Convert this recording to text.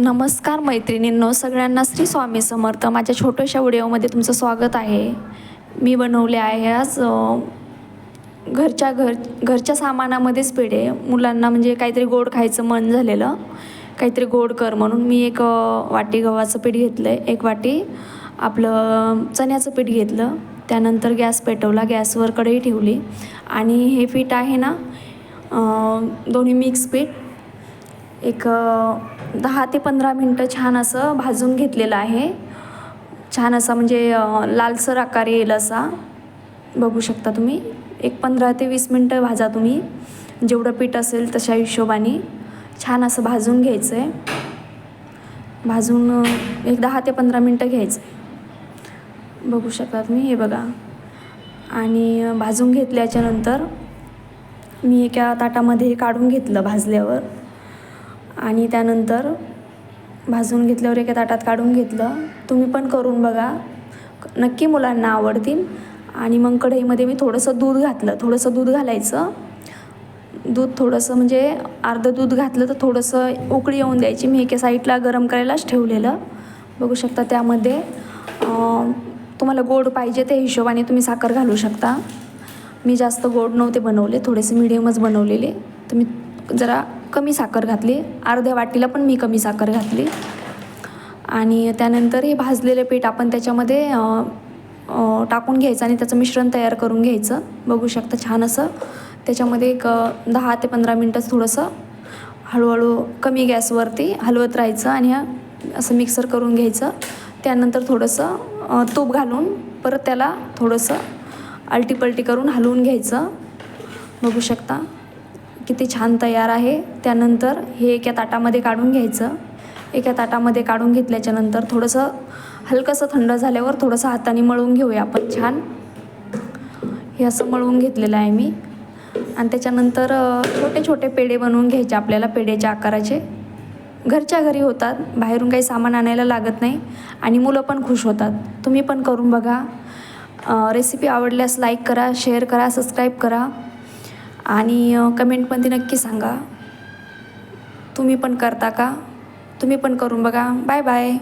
नमस्कार मैत्रिणींनो सगळ्यांना श्री स्वामी समर्थ. माझ्या छोट्याशा व्हिडिओमध्ये तुमचं स्वागत आहे. मी बनवले आहे आज घरच्या घर घरच्या सामानामध्येच पेढे. मुलांना म्हणजे काहीतरी गोड खायचं मन झालेलं. काहीतरी गोड कर म्हणून मी एक वाटी गव्हाचं पीठ घेतलं आहे एक वाटी आपलं चण्याचं पीठ घेतलं. त्यानंतर गॅस पेटवला. गॅसवर कढई ठेवली. आणि हे पीठ आहे ना दोन्ही मिक्स पीठ. एक दहा ते पंधरा मिनटं छान असं भाजून घेतलेलं आहे. छान असा म्हणजे लालसर आकार येईल असा. बघू शकता तुम्ही. एक पंधरा ते वीस मिनटं भाजा तुम्ही. जेवढं पीठ असेल तशा हिशोबाने छान असं भाजून घ्यायचं आहे भाजून एक दहा ते पंधरा मिनटं घ्यायचं आहे बघू शकता तुम्ही हे बघा. आणि भाजून घेतल्याच्यानंतर मी एका ताटामध्ये काढून घेतलं भाजल्यावर. आणि त्यानंतर भाजून घेतल्यावर एका ताटात काढून घेतलं. तुम्ही पण करून बघा. नक्की मुलांना आवडतील. आणि मग कढईमध्ये मी थोडंसं दूध घातलं. थोडंसं दूध घालायचं. दूध थोडंसं म्हणजे अर्धं दूध घातलं तर थोडंसं उकळी येऊन द्यायची. मी एका साईडला गरम करायलाच ठेवलेलं. बघू शकता त्यामध्ये तुम्हाला गोड पाहिजे त्या हिशोबाने तुम्ही साखर घालू शकता. मी जास्त गोड नव्हते बनवले. थोडेसे मिडियमच बनवलेले. तुम्ही जरा कमी साखर घातली. अर्ध्या वाटीला पण मी कमी साखर घातली. आणि त्यानंतर हे भाजलेलं पीठ आपण त्याच्यामध्ये टाकून घ्यायचं आणि त्याचं मिश्रण तयार करून घ्यायचं. बघू शकता छान असं. त्याच्यामध्ये एक दहा ते पंधरा मिनटंच थोडंसं हळूहळू कमी गॅसवरती हलवत राहायचं आणि असं मिक्सर करून घ्यायचं. त्यानंतर थोडंसं तूप घालून परत त्याला थोडंसं आलटीपलटी करून हलवून घ्यायचं. बघू शकता. किती छान तयार आहे. त्यानंतर हे एका ताटामध्ये काढून घ्यायचं. एका ताटामध्ये काढून घेतल्याच्यानंतर थोडंसं हलकंसं थंड झाल्यावर थोडंसं हाताने मळून घेऊया आपण छान. हे असं मळवून घेतलेलं आहे मी. आणि त्याच्यानंतर छोटे छोटे पेढे बनवून घ्यायचे आपल्याला पेढेच्या आकाराचे. घरच्या घरी होतात. बाहेरून काही सामान आणायला लागत नाही आणि मुलं पण खुश होतात. तुम्ही पण करून बघा. रेसिपी आवडल्यास लाईक करा शेअर करा सबस्क्राईब करा. आणि कमेंटमध्ये नक्की सांगा. तुम्ही पण करता का? तुम्ही पण करून बघा. Bye bye.